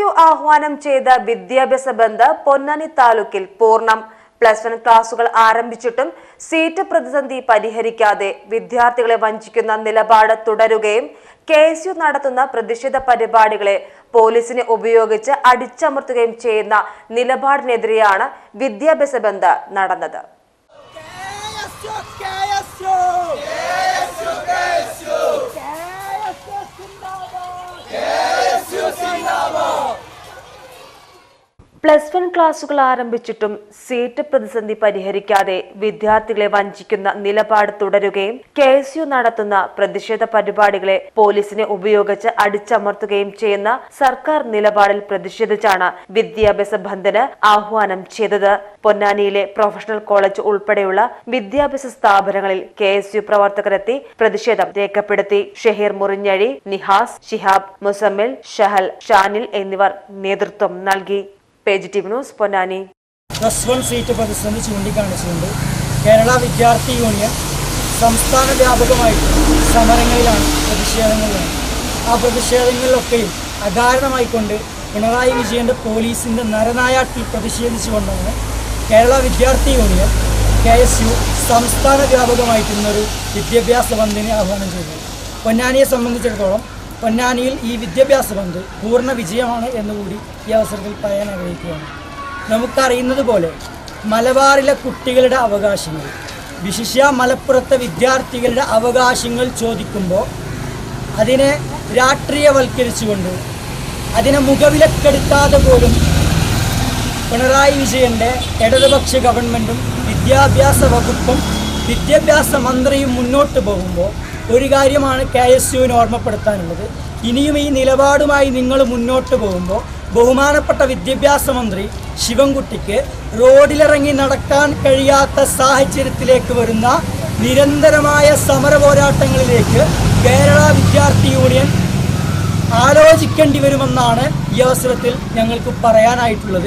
U ആഹ്വാനം ചെയ്ത വിദ്യാഭ്യാസ ബന്ധ പൊന്നാനി താലൂക്കിൽ പൂർണം. പ്ലസ് വൺ ക്ലാസുകൾ ആരംഭിച്ചിട്ടും സീറ്റ് പ്രതിസന്ധി പരിഹരിക്കാതെ വിദ്യാർത്ഥികളെ വഞ്ചിക്കുന്ന നിലപാട് തുടരുകയും കെ എസ് യു നടത്തുന്ന പ്രതിഷേധ പരിപാടികളെ പോലീസിനെ ഉപയോഗിച്ച് അടിച്ചമർത്തുകയും ചെയ്യുന്ന നിലപാടിനെതിരെയാണ് വിദ്യാഭ്യാസ ബന്ധ നടന്നത്. പ്ലസ് വൺ ക്ലാസുകൾ ആരംഭിച്ചിട്ടും സീറ്റ് പ്രതിസന്ധി പരിഹരിക്കാതെ വിദ്യാർത്ഥികളെ വഞ്ചിക്കുന്ന നിലപാട് തുടരുകയും കെ എസ് യു നടത്തുന്ന പ്രതിഷേധ പരിപാടികളെ പോലീസിനെ ഉപയോഗിച്ച് അടിച്ചമർത്തുകയും ചെയ്യുന്ന സർക്കാർ നിലപാടിൽ പ്രതിഷേധിച്ചാണ് വിദ്യാഭ്യാസ ബന്ദിന് ആഹ്വാനം ചെയ്തത്. പൊന്നാനിയിലെ പ്രൊഫഷണൽ കോളേജ് ഉൾപ്പെടെയുള്ള വിദ്യാഭ്യാസ സ്ഥാപനങ്ങളിൽ കെ എസ് യു പ്രവർത്തകരെത്തി പ്രതിഷേധം രേഖപ്പെടുത്തി. ഷഹീർ മുറിഞ്ഞഴി നിഹാസ് ഷിഹാബ് മുസമ്മിൽ ഷഹൽ ഷാനിൽ എന്നിവർ നേതൃത്വം നൽകി. Page news Ponnani. Plus one seat പ്രതിസന്ധി ചൂണ്ടിക്കാണിച്ചുകൊണ്ട് കേരള വിദ്യാർത്ഥി യൂണിയൻ സംസ്ഥാന വ്യാപകമായിട്ട് സമരങ്ങളിലാണ് പ്രതിഷേധങ്ങളിലാണ് ആ പ്രതിഷേധങ്ങളിലൊക്കെയും അകാരണമായിക്കൊണ്ട് പിണറായി വിജയന്റെ പോലീസിന്റെ നരനായാട്ടിൽ പ്രതിഷേധിച്ചുകൊണ്ടാണ് കേരള വിദ്യാർത്ഥി യൂണിയൻ കെ എസ് യു സംസ്ഥാന വ്യാപകമായിട്ടുള്ളൊരു വിദ്യാഭ്യാസ ബന്ദിനെ ആഹ്വാനം ചെയ്തത്. പൊന്നാനിയെ സംബന്ധിച്ചിടത്തോളം പൊന്നാനിയിൽ ഈ വിദ്യാഭ്യാസ പന്ത് പൂർണ വിജയമാണ് എന്നുകൂടി ഈ അവസരത്തിൽ പറയാൻ ആഗ്രഹിക്കുകയാണ്. നമുക്കറിയുന്നത് പോലെ മലബാറിലെ കുട്ടികളുടെ അവകാശങ്ങൾ വിശിഷ്യ മലപ്പുറത്തെ വിദ്യാർത്ഥികളുടെ അവകാശങ്ങൾ ചോദിക്കുമ്പോൾ അതിനെ രാഷ്ട്രീയവൽക്കരിച്ചുകൊണ്ട് അതിനെ മുഖവിലക്കെടുക്കാതെ പോലും പിണറായി വിജയന്റെ ഇടതുപക്ഷ ഗവൺമെന്റും വിദ്യാഭ്യാസ വകുപ്പും വിദ്യാഭ്യാസ മന്ത്രിയും മുന്നോട്ട് പോകുമ്പോൾ ഒരു കാര്യമാണ് കെ എസ് യുവിന് ഓർമ്മപ്പെടുത്താനുള്ളത്. ഇനിയും ഈ നിലപാടുമായി നിങ്ങൾ മുന്നോട്ട് പോകുമ്പോൾ ബഹുമാനപ്പെട്ട വിദ്യാഭ്യാസ മന്ത്രി ശിവൻകുട്ടിക്ക് റോഡിലിറങ്ങി നടക്കാൻ കഴിയാത്ത സാഹചര്യത്തിലേക്ക് വരുന്ന നിരന്തരമായ സമര പോരാട്ടങ്ങളിലേക്ക് കേരള വിദ്യാർത്ഥി യൂണിയൻ ആലോചിക്കേണ്ടി വരുമെന്നാണ് ഈ അവസരത്തിൽ ഞങ്ങൾക്ക് പറയാനായിട്ടുള്ളത്.